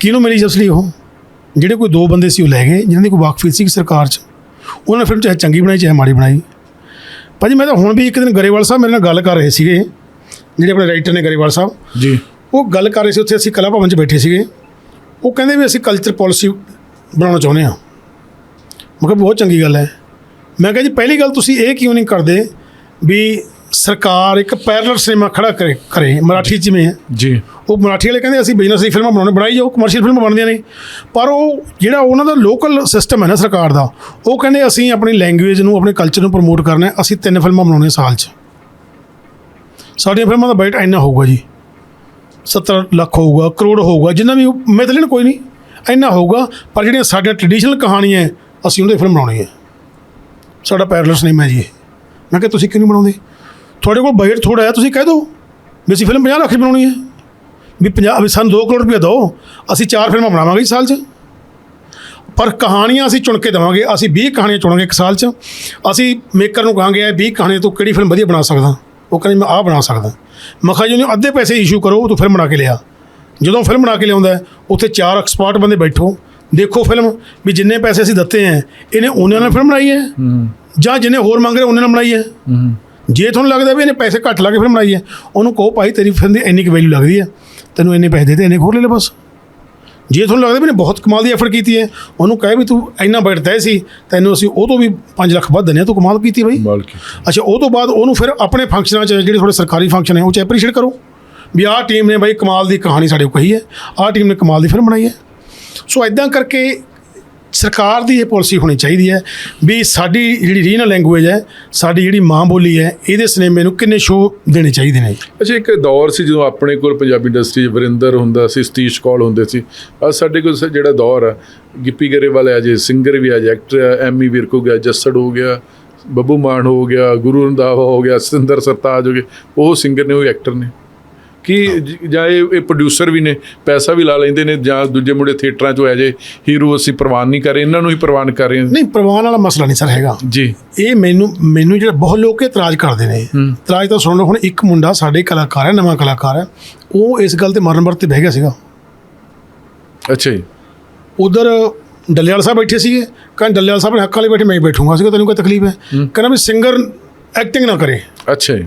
ਕਿਹਨੂੰ ਮਿਲੀ ਸਬਸਿਡੀ ਉਹ? ਜਿਹੜੇ ਕੋਈ ਦੋ ਬੰਦੇ ਸੀ ਉਹ ਲੈ ਗਏ ਜਿਨ੍ਹਾਂ ਦੀ ਕੋਈ ਵਾਕਫੀ ਸੀ ਸਰਕਾਰ 'ਚ। ਉਹਨਾਂ ਨੇ ਫਿਲਮ ਚਾਹੇ ਚੰਗੀ ਬਣਾਈ ਚਾਹੇ ਮਾੜੀ ਬਣਾਈ। ਭਾਜੀ ਮੈਂ ਤਾਂ ਹੁਣ ਵੀ ਇੱਕ ਦਿਨ ਗਰੇਵਾਲ ਸਾਹਿਬ ਮੇਰੇ ਨਾਲ ਗੱਲ ਕਰ ਰਹੇ ਸੀਗੇ ਜਿਹੜੇ ਆਪਣੇ ਰਾਈਟਰ ਨੇ ਗਰੇਵਾਲ ਸਾਹਿਬ। ਜੀ। ਉਹ ਗੱਲ ਕਰ ਰਹੇ ਸੀ ਉੱਥੇ ਅਸੀਂ ਕਲਾ ਭਵਨ 'ਚ ਬੈਠੇ ਸੀਗੇ। ਉਹ ਕਹਿੰਦੇ ਵੀ ਅਸੀਂ ਕਲਚਰ ਪਾਲਿਸੀ ਬਣਾਉਣਾ ਚਾਹੁੰਦੇ ਹਾਂ। ਮੈਂ ਕਿਹਾ ਬਹੁਤ ਚੰਗੀ ਗੱਲ ਹੈ। ਮੈਂ ਕਿਹਾ ਜੀ ਪਹਿਲੀ ਗੱਲ ਤੁਸੀਂ ਇਹ ਕਿਉਂ ਨਹੀਂ ਕਰਦੇ ਵੀ ਸਰਕਾਰ ਇੱਕ ਪੈਰਲਲ ਸਿਨੇਮਾ ਖੜਾ ਕਰੇ ਕਰੇ ਮਰਾਠੀ ਜਿਵੇਂ ਹੈ। ਜੀ। ਉਹ ਮਰਾਠੀ ਵਾਲੇ ਕਹਿੰਦੇ ਅਸੀਂ ਬਿਜ਼ਨਸ ਦੀ ਫਿਲਮਾਂ ਬਣਾਉਣੇ ਬਣਾਈ ਜਾਓ ਕਮਰਸ਼ੀਅਲ ਫਿਲਮਾਂ ਬਣਦੀਆਂ ਨੇ। ਪਰ ਉਹ ਜਿਹੜਾ ਉਹਨਾਂ ਦਾ ਲੋਕਲ ਸਿਸਟਮ ਹੈ ਨਾ ਸਰਕਾਰ ਦਾ ਉਹ ਕਹਿੰਦੇ ਅਸੀਂ ਆਪਣੀ ਲੈਂਗੁਏਜ ਨੂੰ ਆਪਣੇ ਕਲਚਰ ਨੂੰ ਪ੍ਰਮੋਟ ਕਰਨਾ ਹੈ, ਅਸੀਂ ਤਿੰਨ ਫਿਲਮਾਂ ਬਣਾਉਣੀਆਂ ਸਾਲ 'ਚ। ਸਾਡੀਆਂ ਫਿਲਮਾਂ ਦਾ ਬਜਟ ਇੰਨਾ ਹੋਊਗਾ ਜੀ। 70 ਲੱਖ ਹੋਊਗਾ ਕਰੋੜ ਹੋਊਗਾ ਜਿੰਨਾ ਵੀ ਮਿਥ ਲੈਣ ਕੋਈ ਨਹੀਂ। ਇੰਨਾ ਹੋਊਗਾ ਪਰ ਜਿਹੜੀਆਂ ਸਾਡੀਆਂ ਟ੍ਰੈਡੀਸ਼ਨਲ ਕਹਾਣੀਆਂ ਹੈ, ਅਸੀਂ ਉਹਦੇ ਫਿਲਮ ਬਣਾਉਣੀ ਹੈ। ਸਾਡਾ ਪੈਰਲਸ ਨਹੀਂ ਹੈ ਜੀ ਇਹ। ਮੈਂ ਕਿਹਾ ਤੁਸੀਂ ਕਿਉਂ ਨਹੀਂ ਬਣਾਉਂਦੇ? ਤੁਹਾਡੇ ਕੋਲ ਬਜਟ ਥੋੜਾ ਹੈ ਤੁਸੀਂ ਕਹਿ ਦਿਓ। ਵੀ ਅਸੀਂ ਫਿਲਮ 50 ਲੱਖ ਦੀ ਬਣਾਉਣੀ ਹੈ। ਵੀ 50 ਵੀ ਸਾਨੂੰ 2 ਕਰੋੜ ਰੁਪਏ ਦਿਓ। ਅਸੀਂ ਚਾਰ ਫਿਲਮਾਂ ਬਣਾਵਾਂਗੇ ਇਸ ਸਾਲ 'ਚ। ਪਰ ਕਹਾਣੀਆਂ ਅਸੀਂ ਚੁਣ ਕੇ ਦੇਵਾਂਗੇ। ਅਸੀਂ 20 ਕਹਾਣੀਆਂ ਚੁਣਾਂਗੇ ਇੱਕ ਸਾਲ 'ਚ। ਅਸੀਂ ਮੇਕਰ ਨੂੰ ਕਹਾਂਗੇ ਇਹ 20 ਕਹਾਣੀਆਂ ਤੋਂ ਕਿਹੜੀ ਫਿਲਮ ਵਧੀਆ ਬਣਾ ਸਕਦਾ? ਉਹ ਕਹਿੰਦੇ ਮੈਂ ਆਹ ਬਣਾ ਸਕਦਾ। ਮੈਂ ਕਿਹਾ ਜੀ ਉਹਨੂੰ ਅੱਧੇ ਪੈਸੇ ਇਸ਼ੂ ਕਰੋ ਤੂੰ ਫਿਲਮ ਬਣਾ ਕੇ ਲਿਆ। ਜਦੋਂ ਫਿਲਮ ਬਣਾ ਕੇ ਲਿਆਉਂਦਾ ਉੱਥੇ ਚਾਰ ਐਕਸਪਰਟ ਬੰਦੇ ਬੈਠੋ। ਦੇਖੋ ਫਿਲਮ ਵੀ ਜਿੰਨੇ ਪੈਸੇ ਅਸੀਂ ਦਿੱਤੇ ਹੈ ਇਹਨੇ ਉਹਨਾਂ ਨਾਲ ਫਿਲਮ ਬਣਾਈ ਹੈ। ਜਾਂ ਜਿੰਨੇ ਹੋਰ ਮੰਗ ਰਹੇ ਉਹਨਾਂ ਨਾਲ ਬਣਾਈ ਹੈ। ਜੇ ਤੁਹਾਨੂੰ ਲੱਗਦਾ ਵੀ ਇਹਨੇ ਪੈਸੇ ਘੱਟ ਲਾ ਕੇ ਫਿਲਮ ਬਣਾਈ ਹੈ ਉਹਨੂੰ ਕਹੋ ਭਾਈ ਤੇਰੀ ਫਿਲਮ ਦੀ ਇੰਨੀ ਕੁ ਵੈਲਿਊ ਲੱਗਦੀ ਹੈ। ਤੈਨੂੰ ਇੰਨੇ ਪੈਸੇ ਦੇ ਦੇ ਇੰਨੇ ਕੁ ਹੋਰ ਲੈ ਲੈ ਬਸ। ਜੇ ਤੁਹਾਨੂੰ ਲੱਗਦਾ ਵੀ ਨੇ ਬਹੁਤ ਕਮਾਲ ਦੀ ਐਫਰਟ ਕੀਤੀ ਹੈ ਉਹਨੂੰ ਕਹੇ ਵੀ ਤੂੰ ਇੰਨਾ ਬਜਟ ਤੈਅ ਸੀ ਤੈਨੂੰ ਅਸੀਂ ਉਹ ਤੋਂ ਵੀ 5 ਲੱਖ ਵੱਧ ਦਿੰਦੇ ਹਾਂ ਤੂੰ ਕਮਾਲ ਕੀਤੀ ਬਈ। ਕੀ ਅੱਛਾ ਉਹ ਤੋਂ ਬਾਅਦ ਉਹਨੂੰ ਫਿਰ ਆਪਣੇ ਫੰਕਸ਼ਨਾਂ 'ਚ ਜਿਹੜੇ ਥੋੜੇ ਸਰਕਾਰੀ ਫੰਕਸ਼ਨ ਹੈ ਉਹ 'ਚ ਐਪਰੀਸ਼ੀਏਟ ਕਰੋ। ਵੀ ਆਹ ਟੀਮ ਨੇ ਬਾਈ ਕਮਾਲ ਦੀ ਕਹਾਣੀ ਸਾਡੇ ਕੋਲ ਕਹੀ ਹੈ ਆਹ ਟੀਮ ਨੇ ਕਮਾਲ ਦੀ ਫਿਲਮ ਬਣਾਈ ਹੈ। ਸੋ ਇਦਾਂ ਕਰਕੇ ਸਰਕਾਰ ਦੀ ਇਹ ਪਾਲਿਸੀ ਹੋਣੀ ਚਾਹੀਦੀ ਹੈ ਵੀ ਸਾਡੀ ਜਿਹੜੀ ਰੀਜਨਲ ਲੈਂਗੁਏਜ ਹੈ, ਸਾਡੀ ਜਿਹੜੀ ਮਾਂ ਬੋਲੀ ਹੈ, ਇਹਦੇ ਸਿਨੇਮੇ ਨੂੰ ਕਿੰਨੇ ਸ਼ੋਅ ਦੇਣੇ ਚਾਹੀਦੇ ਨੇ? ਅੱਛਾ, ਇੱਕ ਦੌਰ ਸੀ ਜਦੋਂ ਆਪਣੇ ਕੋਲ ਪੰਜਾਬੀ ਇੰਡਸਟਰੀ 'ਚ ਵਰਿੰਦਰ ਹੁੰਦਾ ਸੀ, ਸਤੀਸ਼ ਕੌਲ ਹੁੰਦੇ ਸੀ। ਅੱਜ ਸਾਡੇ ਕੋਲ ਸ- ਜਿਹੜਾ ਦੌਰ ਆ, ਗਿੱਪੀ ਗਰੇਵਾਲ ਆ ਜੇ ਸਿੰਗਰ ਵੀ ਆ ਜੇ ਐਕਟਰ ਆ, ਐਮੀ ਵਿਰਕ ਹੋ ਗਿਆ, ਜੱਸੜ ਹੋ ਗਿਆ, ਬੱਬੂ ਮਾਨ ਹੋ ਗਿਆ, ਗੁਰੂ ਰੰਧਾਵਾ ਹੋ ਗਿਆ, ਸਤਿੰਦਰ ਸਰਤਾਜ ਹੋ ਗਏ, ਉਹ ਸਿੰਗਰ ਨੇ, ਉਹ ਐਕਟਰ ਨੇ। ਕਿ ਜ- ਇਹ ਇਹ ਪ੍ਰੋਡਿਊਸਰ ਵੀ ਨੇ ਪੈਸਾ ਵੀ ਲਾ ਲੈਂਦੇ ਨੇ ਜਾਂ ਦੂਜੇ ਮੁੰਡੇ ਥੀਏਟਰਾਂ 'ਚ ਹੋ ਜੇ ਹੀਰੋ ਅਸੀਂ ਪ੍ਰਵਾਨ ਨਹੀਂ ਕਰ ਰਹੇ ਇਹਨਾਂ ਨੂੰ ਹੀ ਪ੍ਰਵਾਨ ਕਰ ਰਹੇ ਹਾਂ। ਨਹੀਂ ਪ੍ਰਵਾਨ ਵਾਲਾ ਮਸਲਾ ਨਹੀਂ ਸਰ ਹੈਗਾ। ਜੀ। ਇਹ ਮੈਨੂੰ ਮੈਨੂੰ ਜਿਹੜਾ ਬਹੁਤ ਲੋਕ ਇਤਰਾਜ਼ ਕਰਦੇ ਨੇ। ਇਤਰਾਜ਼ ਤਾਂ ਸੁਣ ਲਓ ਹੁਣ ਇੱਕ ਮੁੰਡਾ ਸਾਡੇ ਕਲਾਕਾਰ ਹੈ ਨਵਾਂ ਕਲਾਕਾਰ ਹੈ ਉਹ ਇਸ ਗੱਲ ਤੇ ਮਰਨ ਵਰਤ ਤੇ ਬਹਿ ਗਿਆ ਸੀਗਾ। ਅੱਛਾ ਜੀ। ਉਧਰ ਡੱਲੇਵਾਲ ਸਾਹਿਬ ਬੈਠੇ ਸੀਗੇ ਕਹਿੰਦੇ ਡੱਲੇਵਾਲ ਸਾਹਿਬ ਨੇ ਹੱਕ ਵਾਲੇ ਬੈਠੇ ਮੈਂ ਹੀ ਬੈਠੂੰਗਾ ਸੀਗਾ ਤੈਨੂੰ ਕੋਈ ਤਕਲੀਫ ਹੈ? ਕਹਿੰਦਾ ਵੀ ਸਿੰਗਰ ਐਕਟਿੰਗ ਨਾ ਕਰੇ। ਅੱਛਾ ਜੀ।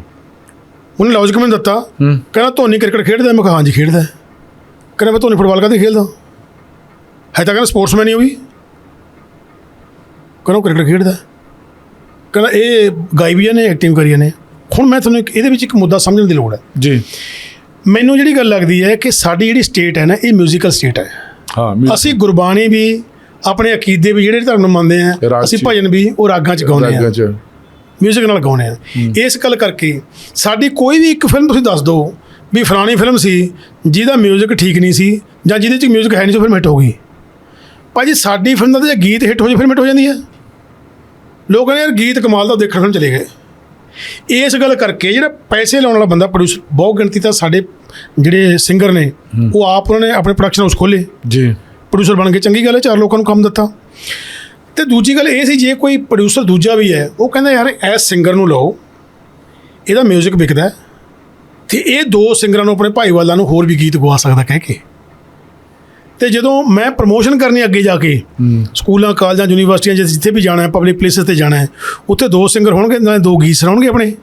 ਉਹਨੇ ਲੌਜਿਕ ਮੈਨੂੰ ਦਿੱਤਾ ਕਹਿੰਦਾ ਧੋਨੀ ਕ੍ਰਿਕਟ ਖੇਡਦਾ? ਮੈਂ ਕਿਹਾ ਹਾਂਜੀ ਖੇਡਦਾ। ਕਹਿੰਦਾ ਮੈਂ ਧੋਨੀ ਫੁੱਟਬਾਲ ਕਾਹਦੇ ਖੇਡਦਾ ਹੈ ਤਾਂ ਕਹਿੰਦਾ ਸਪੋਰਟਸਮੈਨ ਹੀ ਉਹ ਵੀ। ਕਹਿੰਦਾ ਕ੍ਰਿਕਟ ਖੇਡਦਾ। ਕਹਿੰਦਾ ਇਹ ਗਾਇਬੀਆਂ ਨੇ ਐਕਟਿੰਗ ਕਰੀਆਂ ਨੇ। ਹੁਣ ਮੈਂ ਤੁਹਾਨੂੰ ਇਹਦੇ ਵਿੱਚ ਇੱਕ ਮੁੱਦਾ ਸਮਝਣ ਦੀ ਲੋੜ ਹੈ। ਜੀ। ਮੈਨੂੰ ਜਿਹੜੀ ਗੱਲ ਲੱਗਦੀ ਹੈ ਕਿ ਸਾਡੀ ਜਿਹੜੀ ਸਟੇਟ ਹੈ ਨਾ ਇਹ ਮਿਊਜ਼ੀਕਲ ਸਟੇਟ ਹੈ। ਹਾਂ ਅਸੀਂ ਗੁਰਬਾਣੀ ਵੀ ਆਪਣੇ ਅਕੀਦੇ ਵੀ ਜਿਹੜੇ ਧਰਮ ਨੂੰ ਮੰਨਦੇ ਆ ਅਸੀਂ। ਭਜਨ ਵੀ ਉਹ ਰਾਗਾਂ ਚ ਗਾਉਂਦੇ ਆ ਮਿਊਜ਼ਿਕ ਨਾਲ ਗਾਉਂਦੇ ਆ। ਇਸ ਗੱਲ ਕਰਕੇ ਸਾਡੀ ਕੋਈ ਵੀ ਇੱਕ ਫਿਲਮ ਤੁਸੀਂ ਦੱਸ ਦਿਓ ਵੀ ਫਲਾਣੀ ਫਿਲਮ ਸੀ ਜਿਹਦਾ ਮਿਊਜ਼ਿਕ ਠੀਕ ਨਹੀਂ ਸੀ ਜਾਂ ਜਿਹਦੇ ਚ ਮਿਊਜ਼ਿਕ ਹੈ ਨਹੀਂ ਸੋ ਫਿਲਮ ਹਿੱਟ ਹੋ ਗਈ। ਭਾਜੀ ਸਾਡੀ ਫਿਲਮ ਦਾ ਜੇ ਗੀਤ ਹਿੱਟ ਹੋ ਜੇ ਫਿਲਮ ਹਿੱਟ ਹੋ ਜਾਂਦੀ ਹੈ ਲੋਕ ਕਹਿੰਦੇ ਯਾਰ ਗੀਤ ਕਮਾਲ ਦਾ ਦੇਖਣ ਫਿਲਮ ਚਲੇ ਗਏ। ਇਸ ਗੱਲ ਕਰਕੇ ਜਿਹੜਾ ਪੈਸੇ ਲਾਉਣ ਵਾਲਾ ਬੰਦਾ ਪ੍ਰੋਡਿਊਸਰ ਬਹੁਤ ਗਿਣਤੀ ਤਾਂ ਸਾਡੇ ਜਿਹੜੇ ਸਿੰਗਰ ਨੇ ਉਹ ਆਪ ਉਹਨਾਂ ਨੇ ਆਪਣੇ ਪ੍ਰੋਡਕਸ਼ਨ ਹਾਊਸ ਖੋਲੇ ਜੀ। ਪ੍ਰੋਡਿਊਸਰ ਬਣ ਕੇ ਚੰਗੀ ਗੱਲ ਹੈ ਚਾਰ ਲੋਕਾਂ ਨੂੰ ਕੰਮ ਦਿੱਤਾ। ਤੇ ਦੂਜੀ ਗੱਲ ਇਹ ਸੀ ਜੇ ਕੋਈ ਪ੍ਰੋਡਿਊਸਰ ਦੂਜਾ ਵੀ ਹੈ ਉਹ ਕਹਿੰਦਾ ਯਾਰ ਐਸ ਸਿੰਗਰ ਨੂੰ ਲਓ ਇਹਦਾ 뮤직 ਵਿਕਦਾ ਹੈ ਤੇ ਇਹ ਦੋ ਸਿੰਗਰਾਂ ਨੂੰ ਆਪਣੇ ਭਾਈਵਾਲਾਂ ਨੂੰ ਹੋਰ ਵੀ ਗੀਤ ਗਵਾ ਸਕਦਾ ਕਹਿ ਕੇ। ਤੇ ਜਦੋਂ ਮੈਂ ਪ੍ਰਮੋਸ਼ਨ ਕਰਨੀ ਅੱਗੇ ਜਾ ਕੇ ਸਕੂਲਾਂ ਕਾਲਜਾਂ ਯੂਨੀਵਰਸਿਟੀਆਂ ਜਿੱਥੇ ਵੀ ਜਾਣਾ ਹੈ ਪਬਲਿਕ ਪਲੇਸਿਸ ਤੇ ਜਾਣਾ ਹੈ ਉੱਥੇ ਦੋ ਸਿੰਗਰ ਹੋਣਗੇ ਨਾਲੇ ਦੋ ਗੀਤ ਸੁਣਾਉਣਗੇ ਆਪਣੇ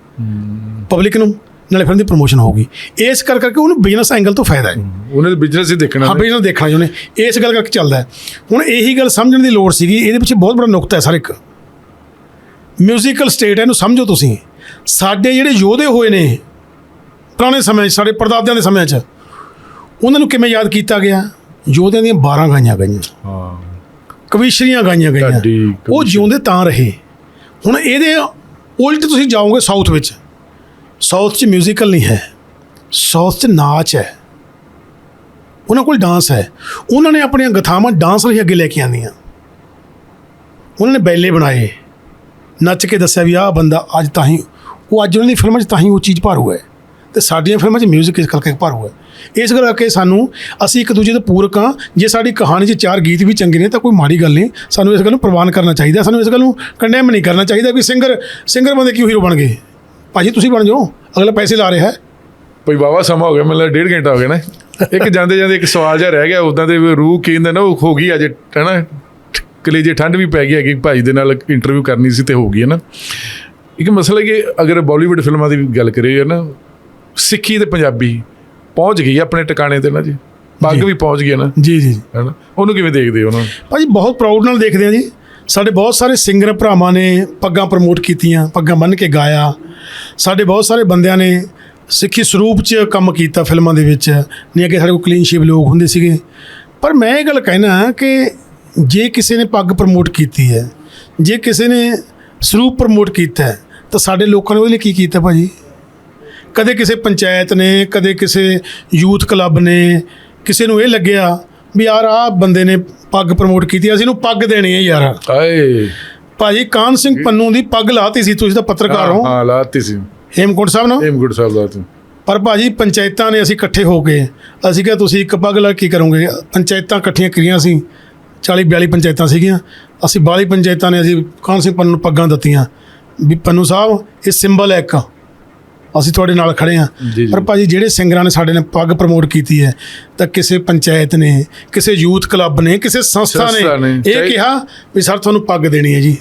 ਪਬਲਿਕ ਨੂੰ। ਨਾਲੇ ਫਿਲਮ ਦੀ ਪ੍ਰਮੋਸ਼ਨ ਹੋਊਗੀ। ਇਸ ਕਰ ਕਰਕੇ ਉਹਨੂੰ ਬਿਜ਼ਨਸ ਐਂਗਲ ਤੋਂ ਫਾਇਦਾ ਹੈ। ਉਹਨੇ ਬਿਜ਼ਨਸ ਹੀ ਦੇਖਣਾ ਹਾਂ ਬਿਜ਼ਨਸ ਦੇਖਣਾ ਉਹਨੇ। ਇਸ ਗੱਲ ਕਰਕੇ ਚੱਲਦਾ। ਹੁਣ ਇਹੀ ਗੱਲ ਸਮਝਣ ਦੀ ਲੋੜ ਸੀਗੀ ਇਹਦੇ ਪਿੱਛੇ ਬਹੁਤ ਬੜਾ ਨੁਕਤਾ ਹੈ ਸਰ ਇੱਕ। ਮਿਊਜ਼ੀਕਲ ਸਟੇਟ ਹੈ ਇਹਨੂੰ ਸਮਝੋ ਤੁਸੀਂ। ਸਾਡੇ ਜਿਹੜੇ ਯੋਧੇ ਹੋਏ ਨੇ ਪੁਰਾਣੇ ਸਮੇਂ ਸਾਡੇ ਪਰਦਾਦਿਆਂ ਦੇ ਸਮੇਂ 'ਚ ਉਹਨਾਂ ਨੂੰ ਕਿਵੇਂ ਯਾਦ ਕੀਤਾ ਗਿਆ? ਯੋਧਿਆਂ ਦੀਆਂ 12 ਗਾਈਆਂ ਗਈਆਂ। ਹਾਂ। ਕਵੀਸ਼ਰੀਆਂ ਗਾਈਆਂ ਗਈਆਂ। ਉਹ। ਜਿਉਂਦੇ ਤਾਂ ਰਹੇ। ਹੁਣ ਇਹਦੇ ਉਲਟ ਤੁਸੀਂ ਜਾਓਗੇ ਸਾਊਥ ਵਿੱਚ। ਸਾਊਥ 'ਚ ਮਿਊਜ਼ੀਕਲ ਨਹੀਂ ਹੈ। ਸਾਊਥ 'ਚ ਨਾਚ ਹੈ। ਉਹਨਾਂ ਕੋਲ ਡਾਂਸ ਹੈ। ਉਹਨਾਂ ਨੇ ਆਪਣੀਆਂ ਗਥਾਵਾਂ ਡਾਂਸ ਲਈ ਅੱਗੇ ਲੈ ਕੇ ਆਂਦੀਆਂ ਉਹਨਾਂ ਨੇ ਬੈਲੇ ਬਣਾਏ। ਨੱਚ ਕੇ ਦੱਸਿਆ ਵੀ ਆਹ ਬੰਦਾ ਅੱਜ ਤਾਂ ਹੀ, ਉਹ ਅੱਜ ਉਹਨਾਂ ਦੀ ਫਿਲਮਾਂ 'ਚ ਤਾਂ ਹੀ ਉਹ ਚੀਜ਼ ਭਾਰੂ ਹੈ। ਤੇ ਸਾਡੀਆਂ ਫਿਲਮਾਂ 'ਚ ਮਿਊਜ਼ਿਕ ਇਸ ਕਰਕੇ ਭਾਰੂ ਹੈ। ਇਸ ਕਰਕੇ ਸਾਨੂੰ, ਅਸੀਂ ਇੱਕ ਦੂਜੇ ਦੇ ਪੂਰਕ ਹਾਂ। ਜੇ ਸਾਡੀ ਕਹਾਣੀ 'ਚ ਚਾਰ ਗੀਤ ਵੀ ਚੰਗੇ ਨੇ, ਤਾਂ ਕੋਈ ਮਾੜੀ ਗੱਲ ਨਹੀਂ। ਸਾਨੂੰ ਇਸ ਗੱਲ ਨੂੰ ਪ੍ਰਵਾਨ ਕਰਨਾ ਚਾਹੀਦਾ। ਸਾਨੂੰ ਇਸ ਗੱਲ ਨੂੰ ਕੰਡੈਮ ਨਹੀਂ ਕਰਨਾ ਚਾਹੀਦਾ ਵੀ ਸਿੰਗਰ ਸਿੰਗਰ ਬੰਦੇ ਕਿਉਂ ਹੀਰੋ ਬਣ ਗਏ? ਭਾਜੀ ਤੁਸੀਂ ਬਣ ਜਾਓ। ਅਗਲਾ ਪੈਸੇ ਲਾ ਰਿਹਾ ਹੈ। ਭਈ ਵਾਵਾ ਸਮਾਂ ਹੋ ਗਿਆ ਮਤਲਬ ਡੇਢ ਘੰਟਾ ਹੋ ਗਿਆ ਨਾ। ਇੱਕ ਜਾਂਦੇ ਜਾਂਦੇ ਇੱਕ ਸਵਾਲ ਜਿਹਾ ਰਹਿ ਗਿਆ ਉਦਾਂ ਦੇ ਰੂਹ ਕਹਿੰਦੇ ਨਾ ਉਹ ਹੋ ਗਈ ਅੱਜ ਹੈਨਾ? ਕਲੇਜੇ ਠੰਡ ਵੀ ਪੈ ਗਈ ਹੈਗੀ ਭਾਈ ਦੇ ਨਾਲ ਇੰਟਰਵਿਊ ਕਰਨੀ ਸੀ ਤੇ ਹੋ ਗਈ ਹੈ ਨਾ। ਇੱਕ ਮਸਲਾ ਕਿ ਅਗਰ ਬਾਲੀਵੁੱਡ ਫਿਲਮਾਂ ਦੀ ਗੱਲ ਕਰੀਏ ਨਾ ਸਿੱਖੀ ਤੇ ਪੰਜਾਬੀ ਪਹੁੰਚ ਗਈ ਆਪਣੇ ਟਿਕਾਣੇ ਤੇ ਨਾ ਜੀ। ਪੱਗ। ਵੀ ਪਹੁੰਚ ਹੈ ਨਾ। ਜੀ ਜੀ ਜੀ। ਹੈਨਾ? ਉਹਨੂੰ ਕਿਵੇਂ ਦੇਖਦੇ ਹੋ ਉਹਨਾਂ? ਨੂੰ ਭਾਜੀ ਬਹੁਤ ਪ੍ਰਾਊਡ ਨਾਲ ਦੇਖਦੇ ਆ ਜੀ। ਸਾਡੇ ਬਹੁਤ ਸਾਰੇ ਸਿੰਗਰ ਭਰਾਵਾਂ ਨੇ ਪੱਗਾਂ ਪ੍ਰਮੋਟ ਕੀਤੀਆਂ ਪੱਗਾਂ ਬੰਨ੍ਹ ਕੇ ਗਾਇਆ। ਸਾਡੇ ਬਹੁਤ ਸਾਰੇ ਬੰਦਿਆਂ ਨੇ ਸਿੱਖੀ ਸਰੂਪ 'ਚ ਕੰਮ ਕੀਤਾ ਫਿਲਮਾਂ ਦੇ ਵਿੱਚ ਨਹੀਂ ਅੱਗੇ ਸਾਡੇ ਕੋਲ ਕਲੀਨ ਸ਼ੇਵ ਲੋਕ ਹੁੰਦੇ ਸੀਗੇ। ਪਰ ਮੈਂ ਇਹ ਗੱਲ ਕਹਿਣਾ ਕਿ ਜੇ ਕਿਸੇ ਨੇ ਪੱਗ ਪ੍ਰਮੋਟ ਕੀਤੀ ਹੈ ਜੇ ਕਿਸੇ ਨੇ ਸਰੂਪ ਪ੍ਰਮੋਟ ਕੀਤਾ ਹੈ, ਤਾਂ ਸਾਡੇ ਲੋਕਾਂ ਨੇ ਉਹਦੇ ਲਈ ਕੀ ਕੀਤਾ ਭਾਜੀ? ਕਦੇ ਕਿਸੇ ਪੰਚਾਇਤ ਨੇ ਕਦੇ ਕਿਸੇ ਯੂਥ ਕਲੱਬ ਨੇ ਕਿਸੇ ਨੂੰ ਇਹ ਲੱਗਿਆ ਵੀ ਯਾਰ ਆਹ ਬੰਦੇ ਨੇ ਪੱਗ ਪ੍ਰਮੋਟ ਕੀਤੀ ਅਸੀਂ ਇਹਨੂੰ ਪੱਗ ਦੇਣੀ ਹੈ ਯਾਰ। ਆਏ ਭਾਜੀ ਕਾਨ ਸਿੰਘ ਪੰਨੂ ਦੀ ਪੱਗ ਲਾਤੀ ਸੀ ਤੁਸੀਂ ਤਾਂ ਪੱਤਰਕਾਰ ਹੋ ਹਾਂ। ਲਾਤੀ ਸੀ। ਹੇਮਕੁੰਟ ਸਾਹਿਬ ਨਾ ਏਮਗੁੱਡ ਸਾਹਿਬ ਲਾਤੀ। ਪਰ ਭਾਜੀ ਪੰਚਾਇਤਾਂ ਨੇ ਅਸੀਂ ਇਕੱਠੇ ਹੋ ਕੇ ਅਸੀਂ ਕਿਹਾ ਤੁਸੀਂ ਇੱਕ ਪੱਗ ਲਾ ਕੇ ਕੀ ਕਰੋਗੇ? ਪੰਚਾਇਤਾਂ ਇਕੱਠੀਆਂ ਕਰੀਆਂ ਸੀ। 40 42 ਪੰਚਾਇਤਾਂ ਸੀਗੀਆਂ। ਅਸੀਂ 42 ਪੰਚਾਇਤਾਂ ਨੇ ਅਸੀਂ ਕਾਨ ਸਿੰਘ ਪੰਨੂ ਨੂੰ ਪੱਗਾਂ ਦਿੱਤੀਆਂ। ਵੀ ਪੰਨੂ ਸਾਹਿਬ ਇਹ ਸਿੰਬਲ ਹੈ ਇੱਕ। ਅਸੀਂ ਤੁਹਾਡੇ ਨਾਲ ਖੜੇ ਜੀ। ਪਰ ਭਾਜੀ ਜਿਹੜੇ ਸਿੰਗਰਾਂ ਨੇ ਸਾਡੇ ਨੇ ਪੱਗ ਪ੍ਰਮੋਟ ਕੀਤੀ ਹੈ ਤਾਂ ਕਿਸੇ ਪੰਚਾਇਤ ਨੇ ਕਿਸੇ ਯੂਥ ਕਲੱਬ ਨੇ ਕਿਸੇ ਸੰਸਥਾ ਨੇ। ਇਹ ਕਿਹਾ ਵੀ ਸਰ ਤੁਹਾਨੂੰ ਪੱਗ ਦੇਣੀ ਹੈ ਜੀ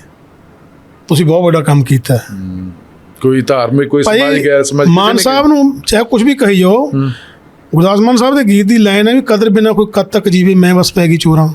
ਤੁਸੀਂ ਬਹੁਤ ਵੱਡਾ ਕੰਮ ਕੀਤਾ। ਕੋਈ ਧਾਰਮਿਕ ਕੋਈ ਸਮਾਜਿਕ ਹੈ ਸਮਾਜਿਕ ਮਾਨ ਸਾਹਿਬ ਨੂੰ ਚਾਹੇ ਕੁਝ ਵੀ ਕਹੀ ਜਾਓ ਗੁਰਦਾਸ ਮਾਨ ਸਾਹਿਬ ਦੇ ਗੀਤ ਦੀ ਲਾਈਨ ਹੈ ਵੀ ਕਦਰ ਬਿਨਾ ਕੋਈ ਕਦ ਤੱਕ ਜੀਵੇ ਮੈਂ ਬਸ ਪੈ ਗਈ ਚੋਰਾਂ